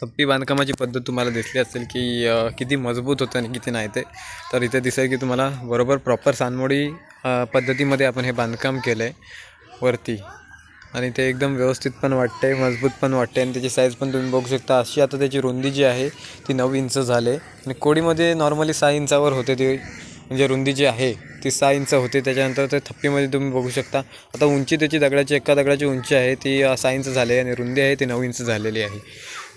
थप्पी बांधकामाची पद्धत तुम्हाला दिसली असेल की किती मजबूत होतं आणि किती नाही ते तर इथे दिसेल की तुम्हाला बरोबर प्रॉपर सानमोडी पद्धतीमध्ये आपण हे बांधकाम केलं आहे वरती. आणि ते एकदम व्यवस्थित पण वाटते मजबूत पण वाटते आणि त्याची साईज पण तुम्ही बघू शकता. अशी आता त्याची रुंदी जी आहे ती नऊ इंच झाले. आणि कोडीमध्ये नॉर्मली सहा इंचावर होते ती म्हणजे रुंदी जी आहे ती सहा इंच होते. त्याच्यानंतर ते थप्पीमध्ये तुम्ही बघू शकता. आता उंची त्याची दगडाची एका दगडाची उंची आहे ती सहा इंच झाली आहे आणि रुंदी आहे ती नऊ इंच झालेली आहे.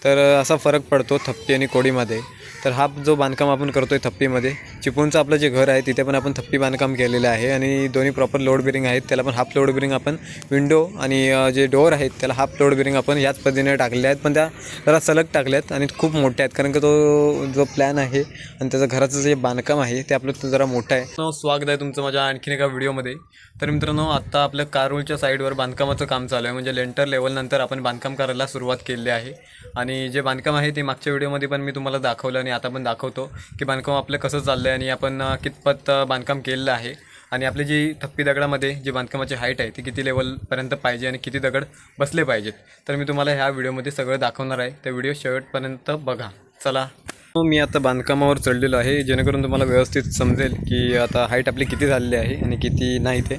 तर असा फरक पडतो थप्पी आणि कोडीमध्ये. तर हा जो बांधकाम आपण करतो आहे थप्पीमध्ये चिपळूणचं आपलं जे घर आहे तिथे पण आपण थप्पी बांधकाम केलेलं आहे आणि दोन्ही प्रॉपर लोड बिरिंग आहेत. त्याला पण हाफ लोड बिरिंग आपण विंडो आणि जे डोअर आहेत त्याला हाफ लोड बिरिंग आपण याच पद्धतीने टाकलेले आहेत. पण त्या जरा सलग टाकल्यात आणि खूप मोठ्या आहेत कारण का तो जो प्लॅन आहे आणि त्याचं घराचं जे बांधकाम आहे ते आपलं जरा मोठं आहे. स्वागत आहे तुमचं माझ्या आणखीन एका व्हिडिओमध्ये तर मित्रांनो आत्ता आपल्या कारोलच्या साईडवर बांधकामाचं काम चालू आहे. म्हणजे लेंटर लेवलनंतर आपण बांधकाम करायला सुरुवात केली आहे. आणि जे बांधकाम आहे ते मागच्या व्हिडिओमध्ये पण मी तुम्हाला दाखवलं आणि आणि आता पण दाखवतो की बांधकाम आपलं कसं चाललं आहे आणि आपण कितपत बांधकाम केलेलं आहे. आणि आपली जी थप्पी दगडामध्ये जी बांधकामाची हाईट आहे ती किती लेवलपर्यंत पाहिजे आणि किती दगड बसले पाहिजेत. तर मी तुम्हाला ह्या व्हिडिओमध्ये सगळं दाखवणार आहे. त्या व्हिडिओ शेवटपर्यंत बघा. चला. हो, मी आता बांधकामावर चढलेलो आहे. जेणेकरून तुम्हाला व्यवस्थित समजेल की आता हाईट आपली किती झालेली आहे आणि किती नाही ते.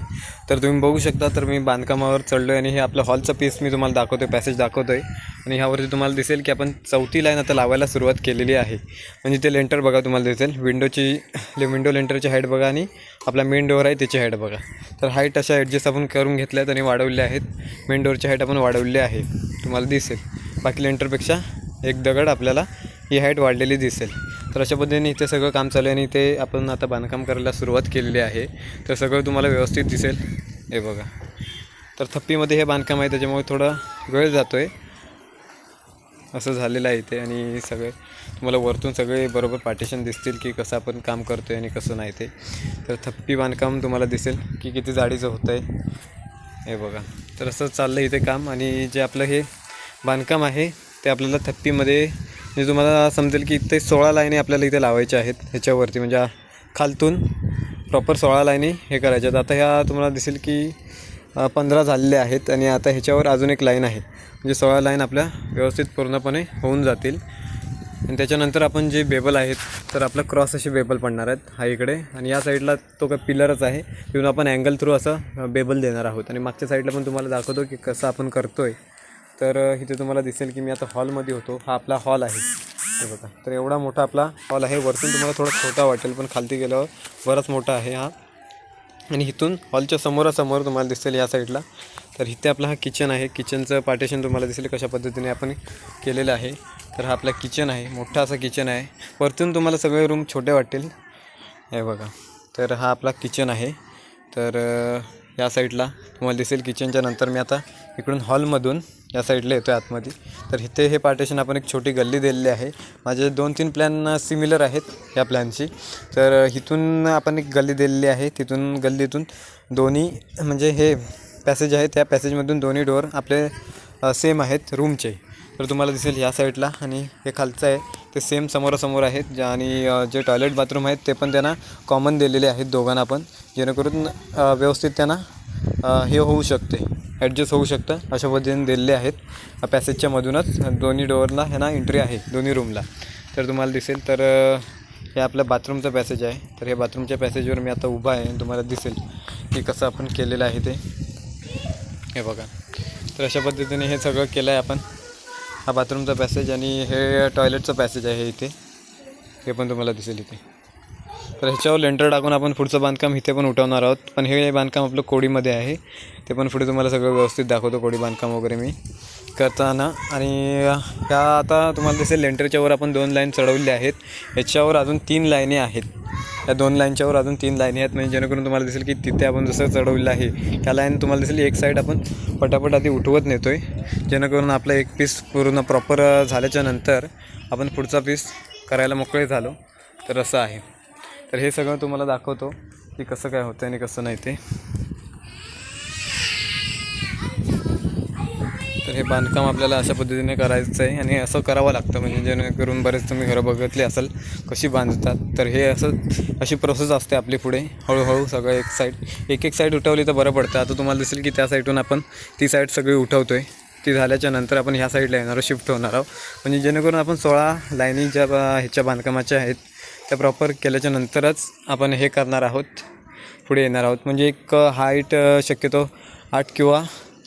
तर तुम्ही बघू शकता तर मी बांधकामावर चढलो आहे आणि हे आपलं हॉलचं पीस मी तुम्हाला दाखवतो आहे पॅसेज दाखवतो आहे आणि ह्यावरती तुम्हाला दिसेल की आपण चौथी लाईन आता लावायला सुरुवात केलेली आहे. म्हणजे ते लेंटर बघा तुम्हाला दिसेल. विंडोची विंडो लेंटरची हाईट बघा आणि आपला मेन डोअर आहे त्याची हाईट बघा. तर हाईट अशा ॲडजस्ट आपण करून घेतल्यात आणि वाढवल्या आहेत. मेन डोअरची हाईट आपण वाढवली आहे. तुम्हाला दिसेल. बाकी लेंटरपेक्षा एक दगड आपल्याला ही हाईट वाढलेली दिसेल. तर अशा पद्धतीने इथे सगळं काम चालू आहे आणि इथे आपण आता बांधकाम करायला सुरुवात केलेली आहे. तर सगळं तुम्हाला व्यवस्थित दिसेल. हे बघा. तर थप्पीमध्ये हे बांधकाम आहे त्याच्यामुळे थोडा वेळ जातो आहे असं झालेलं आहे इथे आणि सगळे तुम्हाला वरतून सगळे बरोबर पार्टिशन दिसतील की कसं आपण काम करतो आहे आणि कसं नाही ते. तर थप्पी बांधकाम तुम्हाला दिसेल की किती जाडीचं होतं आहे हे बघा. तर असं चाललं आहे इथे काम आणि जे आपलं हे बांधकाम आहे ते आपल्याला थप्पीमध्ये म्हणजे तुम्हाला समजेल की इथे सोळा लाईनी आपल्याला इथे लावायच्या आहेत ह्याच्यावरती. म्हणजे खालतून प्रॉपर सोळा लाईनी हे करायच्या आहेत. आता ह्या तुम्हाला दिसेल की पंधरा झालेले आहेत आणि आता ह्याच्यावर अजून एक लाईन आहे. म्हणजे सोळा लाईन आपल्या व्यवस्थित पूर्णपणे होऊन जातील. आणि त्याच्यानंतर आपण जे बेबल आहेत तर आपलं क्रॉस असे बेबल पडणार आहेत हा इकडे. आणि या साईडला तो काय पिलरच आहे तिथून आपण अँगल थ्रू असं बेबल देणार आहोत. आणि मागच्या साईडला पण तुम्हाला दाखवतो की कसं आपण करतो आहे तर इथे तुम्हाला दिसेल की मी आता हॉलमध्ये होतो. हा आपला हॉल आहे. हे बघा. तर एवढा मोठा आपला हॉल आहे. वरतून तुम्हाला थोडा छोटा वाटेल पण खालती गेल्यावर बराच मोठा आहे हा. आणि इथून हॉलच्या समोरासमोर तुम्हाला दिसेल या साईडला. तर इथे आपला हा किचन आहे. किचनचं पार्टेशन तुम्हाला दिसेल कशा पद्धतीने आपण केलेलं आहे. तर हा आपला किचन आहे. मोठा असा किचन आहे. वरतून तुम्हाला सगळे रूम छोटे वाटतील हे बघा. तर हा आपला किचन आहे. तर या साईडला तुम्हाला दिसेल किचनच्या नंतर मी आता इकडून हॉलमधून या साईडला येतो आहे आतमध्ये. तर इथे हे पार्टेशन आपण एक छोटी गल्ली दिलेली आहे. माझे दोन तीन प्लॅन सिमिलर आहेत या प्लॅनची तर इथून आपण एक गल्ली दिलेली आहे. तिथून गल्लीतून दोन्ही म्हणजे हे पॅसेज आहे त्या पॅसेजमधून दोन्ही डोअर आपले सेम आहेत रूमचे तर तुम्हाला दिसेल ह्या साईडला आणि हे खालचं आहे. ते सेम समोरासमोर आहेत. ज्या आणि जे टॉयलेट बाथरूम आहेत ते पण त्यांना कॉमन दिलेले आहेत दोघांना पण. जेणेकरून व्यवस्थित त्यांना हे होऊ शकते. ॲडजस्ट होऊ शकतं. अशा पद्धतीने दिलेले आहेत. पॅसेजच्या मधूनच दोन्ही डोअरला ह्यांना एंट्री आहे दोन्ही रूमला तर तुम्हाला दिसेल तर हे आपलं बाथरूमचं पॅसेज आहे. तर हे बाथरूमच्या पॅसेजवर मी आता उभा आहे आणि तुम्हाला दिसेल की कसं आपण केलेलं आहे ते. हे बघा. तर अशा पद्धतीने हे सगळं केलं आहे आपण. हा बाथरूमचा पॅसेज आणि हे टॉयलेटचं पॅसेज आहे इथे. हे पण तुम्हाला दिसेल इथे. तर ह्याच्यावर लेंटर टाकून आपण पुढचं बांधकाम इथे पण उठवणार आहोत. पण हे बांधकाम आपलं कोडीमध्ये आहे. ते पण पुढे तुम्हाला सगळं व्यवस्थित दाखवतो कोडी बांधकाम वगैरे मी. करताना. आणि ह्या आता तुम्हाला दिसेल लेंटरच्या वर आपण दोन लाईन चढवलेल्या आहेत. ह्याच्यावर अजून तीन लाईनी आहेत. या दोन लाईनच्यावर अजून तीन लाईनी आहेत. म्हणजे जेणेकरून तुम्हाला दिसेल की तिथे आपण जसं चढवलेलं आहे त्या लाईन तुम्हाला दिसेल एक साईड आपण पटापट आधी उठवत नेतो आहे जेणेकरून आपलं एक पीस पूर्ण प्रॉपर झाल्याच्यानंतर आपण पुढचा पीस करायला मोकळे झालो. तर असं आहे. तर हे सगळं तुम्हाला दाखवतो की कसं काय होतं आणि कसं नाही ते. तर हे बांधकाम आपल्याला अशा पद्धतीने करायचं आहे आणि असं करावं लागतं म्हणजे जेणेकरून बरेच तुम्ही घरं बघितली असाल कशी बांधतात. तर हे असं अशी प्रोसेस असते आपली पुढे. हळूहळू सगळं एक साईड एक एक साईड उठवली तर बरं पडतं. आता तुम्हाला दिसेल की त्या साईडून आपण ती साईड सगळी उठवतो आहे ती झाल्याच्यानंतर आपण ह्या साईडला येणार आहोत शिफ्ट होणार आहोत. म्हणजे जेणेकरून आपण सोळा लाईनी ज्या ह्याच्या बांधकामाच्या आहेत त्या प्रॉपर केल्याच्या नंतरच आपण हे करणार आहोत. पुढे येणार आहोत. म्हणजे एक हाईट शक्यतो आठ किंवा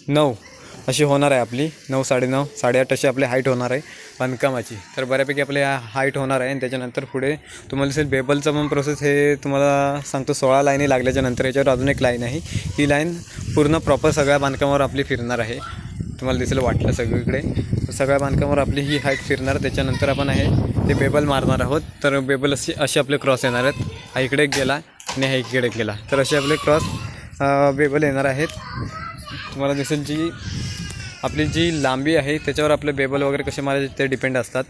नऊ अशी होणार आहे आपली. नऊ साडेनऊ साडेआठ अशी आपली हाईट होणार आहे बांधकामाची. तर बऱ्यापैकी आपली हाईट होणार आहे आणि त्याच्यानंतर पुढे तुम्हाला दिसेल बेबलचं पण प्रोसेस हे तुम्हाला सांगतो. सोळा लाईनी लागल्याच्या नंतर याच्यावर अजून एक लाईन आहे. ही लाईन पूर्ण प्रॉपर सगळ्या बांधकामावर आपली फिरणार आहे. तुम्हाला दिसेल वाटलं सगळीकडे. सगळ्या बांधकामावर आपली ही हाईट फिरणार. त्याच्यानंतर आपण आहे ते बेबल मारणार आहोत. तर बेबल अशी असे आपले क्रॉस येणार आहेत. हा इकडे एक गेला आणि हा इकडे एक गेला. तर असे आपले क्रॉस बेबल येणार आहेत. तुम्हाला दिसेल जी आपली जी लांबी आहे त्याच्यावर आपले बेबल वगैरे कसे मारायचे ते डिपेंड असतात.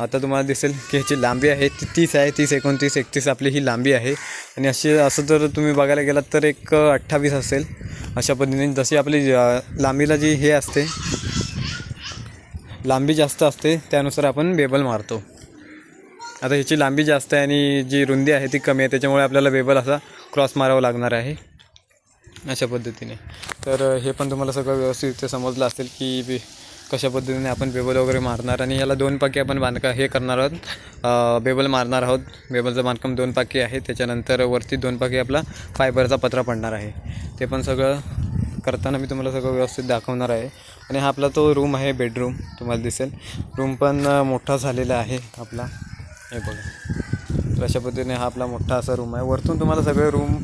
आता तुम्हाला दिसेल की ह्याची लांबी आहे ती तीस आहे तीस एकोणतीस एकतीस आपली ही लांबी आहे. आणि अशी असं जर तुम्ही बघायला गेलात तर एक अठ्ठावीस असेल. अशा पद्धतीने जशी आपली लांबीला जी हे असते लांबी जास्त असते त्यानुसार आपण बेबल मारतो. आता ह्याची लांबी जास्त आहे आणि जी रुंदी आहे ती कमी आहे त्याच्यामुळे आपल्याला बेबल असा क्रॉस मारावा लागणार आहे. अशा पद्धतीने. तर हे पण तुम्हाला सगळं व्यवस्थित समजलं असेल की कशा पद्धतीने आपण बेबल वगैरे मारणार आणि याला दोन पाकी आपण बांधका हे करणार आहोत. बेबल मारणार आहोत. बेबलचं बांधकाम दोन पाकी आहे. त्याच्यानंतर वरती दोन पाकी आपला फायबरचा पत्रा पडणार आहे. ते पण सगळं करताना मी तुम्हाला सगळं व्यवस्थित दाखवणार आहे. आणि हा आपला तो रूम आहे बेडरूम. तुम्हाला दिसेल. रूम पण मोठा झालेला आहे आपला. हे बघा. तर अशा पद्धतीने हा आपला मोठा असा रूम आहे. वरतून तुम्हाला सगळे रूम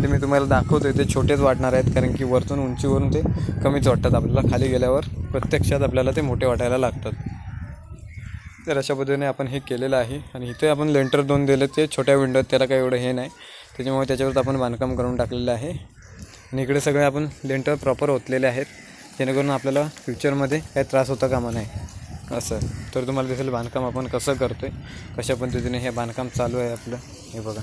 जे मी तुम्हाला दाखवतोय ते छोटेच वाटणार आहेत कारण की वरतून उंचीवरून ते कमीच वाटतात. आपल्याला खाली गेल्यावर प्रत्यक्षात आपल्याला ते मोठे वाटायला लागतात. तर अशा पद्धतीने आपण हे केलेलं आहे. आणि इथे आपण लेंटर दोन दिले ते छोट्या विंडोत त्याला काही एवढं हे नाही. त्याच्यामुळे त्याच्यावर आपण बांधकाम करून टाकलेलं आहे. आणि इकडे सगळे आपण लेंटर प्रॉपर ओतलेले आहेत. जेणेकरून आपल्याला फ्युचरमध्ये काही त्रास होता कामा नाही असं तर तुम्हाला दिसेल बांधकाम आपण कसं करतो आहे कशा पद्धतीने हे बांधकाम चालू आहे आपलं हे बघा.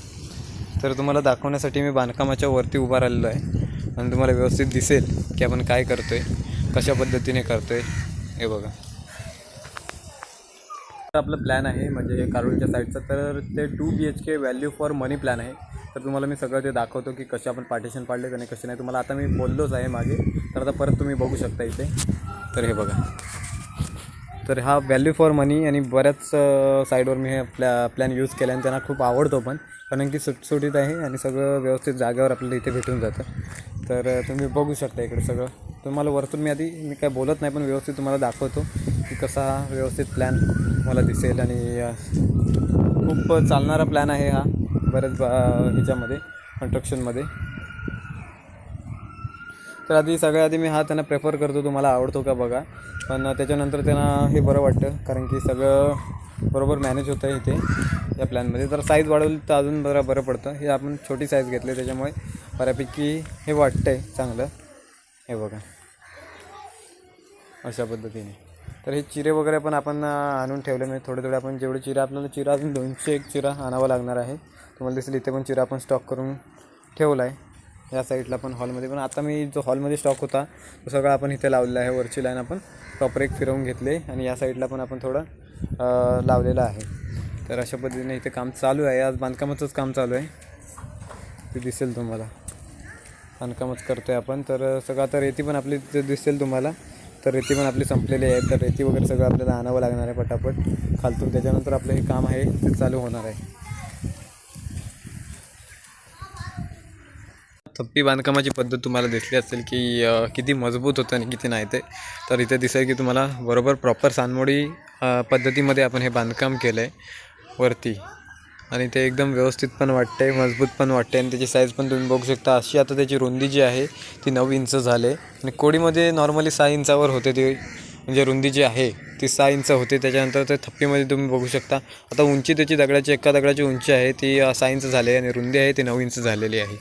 तर तुम्हाला दाखवण्यासाठी मी बांधकामाच्या वरती उभा राहिलेलो आहे. आणि तुम्हाला व्यवस्थित दिसेल की आपण काय करतो आहे कशा पद्धतीने करतो आहे हे बघा. आपलं प्लॅन आहे म्हणजे कारुळच्या साईडचं तर ते two B H K value for money plan आहे. तर तुम्हाला मी सगळं ते दाखवतो की कसे आपण पार्टिशन पाडले आणि कसे नाही. तुम्हाला आता मी बोललोच आहे मागे. तर आता परत तुम्ही बघू शकता इथे. तर हे बघा. तर हा व्हॅल्यू फॉर मनी आणि बऱ्याच साईडवर मी हे प्लॅ प्लॅन यूज केला आणि त्यांना खूप आवडतो पण. कारण की सुटसुटीत आहे आणि सगळं व्यवस्थित जागेवर आपल्याला इथे भेटून जातं. तर तुम्ही बघू शकता इकडे सगळं. तुम्हाला वरतून मी आधी मी काय बोलत नाही पण व्यवस्थित तुम्हाला दाखवतो की कसा हा व्यवस्थित प्लॅन मला दिसेल आणि खूप चालणारा प्लॅन आहे हा. बऱ्याच बा ह्याच्यामध्ये कन्स्ट्रक्शनमध्ये तर आधी सगळ्यात आधी मी हा त्यांना प्रेफर करतो. तुम्हाला आवडतो का बघा. पण त्याच्यानंतर त्यांना हे बरं वाटतं. कारण की सगळं बरोबर मॅनेज होतं इथे या प्लॅनमध्ये जर साईज वाढवली तर अजून बरं बरं पडतं. हे आपण छोटी साईज घेतली त्याच्यामुळे बऱ्यापैकी हे वाटतं आहे चांगलं. हे बघा. अशा पद्धतीने. तर हे चिरे वगैरे पण आपण आणून ठेवले. म्हणजे थोडे थोडे आपण जेवढे चिरा आपल्याला चिरा अजून दोनशे एक चिरा आणावा लागणार आहे. तुम्हाला दिसेल इथे पण चिरा आपण स्टॉक करून ठेवला आहे या साईडला पण हॉलमध्ये. पण आता मी जो हॉलमध्ये स्टॉक होता तो सगळा आपण इथे लावलेला आहे. वरची लाईन आपण प्रॉपर एक फिरवून घेतले आणि या साईडला पण आपण थोडं लावलेलं आहे. तर अशा पद्धतीने इथे काम चालू आहे. आज बांधकामाचंच काम चालू आहे. ते दिसेल तुम्हाला. बांधकामच करतो आहे आपण. तर सगळं आता रेती पण आपली दिसेल तुम्हाला. तर रेती पण आपली संपलेली आहे तर रेती वगैरे सगळं आपल्याला आणावं लागणार आहे पटापट. खालतून त्याच्यानंतर आपलं हे काम आहे ते चालू होणार आहे. थप्पी बांधकामाची पद्धत तुम्हाला दिसली असेल की किती मजबूत होतं आणि किती नाही ते तर इथे दिसेल की तुम्हाला बरोबर प्रॉपर सानमोडी पद्धतीमध्ये आपण हे बांधकाम केलं आहे वरती. आणि ते एकदम व्यवस्थित पण वाटते मजबूत पण वाटते आणि त्याची साईज पण तुम्ही बघू शकता. अशी आता त्याची रुंदी जी आहे ती नऊ इंच झाले. आणि कोडीमध्ये नॉर्मली सहा इंचावर होते ती म्हणजे रुंदी जी आहे ती सहा इंच होते. त्याच्यानंतर ते थप्पीमध्ये तुम्ही बघू शकता. आता उंची त्याची दगडाची एका दगडाची उंची आहे ती सहा इंच झाली आहे आणि रुंदी आहे ती नऊ इंच झालेली आहे.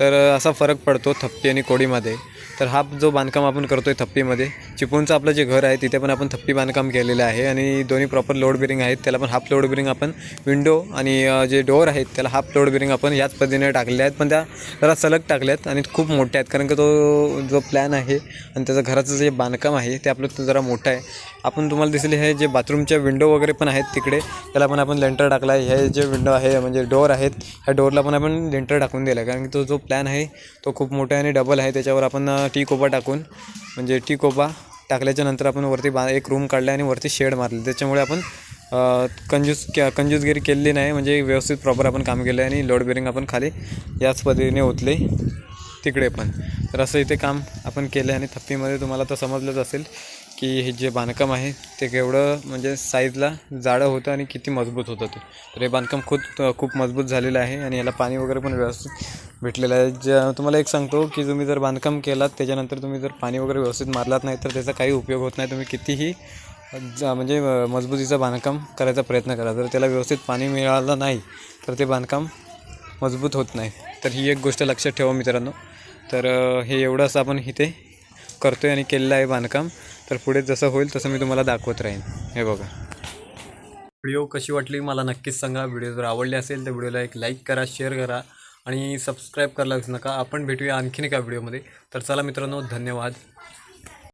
तर असा फरक पडतो थप्पी आणि कोडीमध्ये. तर हा जो बांधकाम आपण करतो आहे थप्पीमध्ये चिपळूणचं आपलं जे घर आहे तिथे पण आपण थप्पी बांधकाम केलेलं आहे आणि दोन्ही प्रॉपर लोड बिरिंग आहेत. त्याला पण हाफ लोड बिरिंग आपण विंडो आणि जे डोअर आहेत त्याला हाफ लोड बिरिंग आपण याच पद्धतीने टाकलेले आहेत. पण त्या जरा सलग टाकल्या आहेत आणि खूप मोठ्या आहेत. कारण की तो जो प्लॅन आहे आणि त्याचं घराचं जे बांधकाम आहे ते आपलं जरा मोठं आहे. आपण तुम्हाला दिसले हे जे बाथरूमच्या विंडो वगैरे पण आहेत तिकडे त्याला पण आपण लेंटर टाकला आहे हे जे विंडो आहे म्हणजे डोअर आहेत ह्या डोअरला पण आपण लेंटर टाकून दिला आहे कारण की तो जो प्लॅन आहे. तो खूप मोठा आहे आणि डबल आहे. त्याच्यावर आपण टी कोपा टाकून म्हणजे टी कोपा टाकल्याच्या नंतर आपण वरती बा एक रूम काढला आणि वरती शेड मारले. त्याच्यामुळे आपण कंजूस कंजूसगिरी केलेली नाही. म्हणजे व्यवस्थित प्रॉपर आपण काम केलं आणि लोड बेरिंग आपण खाली याच पद्धतीने ओतले. तिकडे पण. तर असं इथे काम आपण केलं आणि थप्पीमध्ये तुम्हाला तर समजलंच असेल. की हे जे बांधकाम आहे ते केवढं म्हणजे साईजला जाडं होतं आणि किती मजबूत होतं ते. तर हे बांधकाम खूप खूप मजबूत झालेलं आहे आणि याला पाणी वगैरे पण व्यवस्थित भेटलेलं आहे. ज्या तुम्हाला एक सांगतो की तुम्ही जर बांधकाम केलात त्याच्यानंतर तुम्ही जर पाणी वगैरे व्यवस्थित मारलात नाही तर त्याचा काही उपयोग होत नाही. तुम्ही कितीही जा म्हणजे मजबूतीचं बांधकाम करायचा प्रयत्न करा. जर त्याला व्यवस्थित पाणी मिळालं नाही तर ते बांधकाम मजबूत होत नाही. तर ही एक गोष्ट लक्षात ठेवा मित्रांनो. तर हे हे एवढंच आपण इथे करतो आहे आणि केलेलं आहे बांधकाम. तर पुढे जसं होईल तसं मी तुम्हाला दाखवत राहीन. हे बघा. व्हिडिओ कशी वाटली मला नक्कीच सांगा. व्हिडिओ जर आवडले असेल तर व्हिडिओला एक लाईक करा शेअर करा आणि सबस्क्राईब करायला विसरू नका. आपण भेटूया आणखीन एका व्हिडिओमध्ये तर चला मित्रांनो धन्यवाद.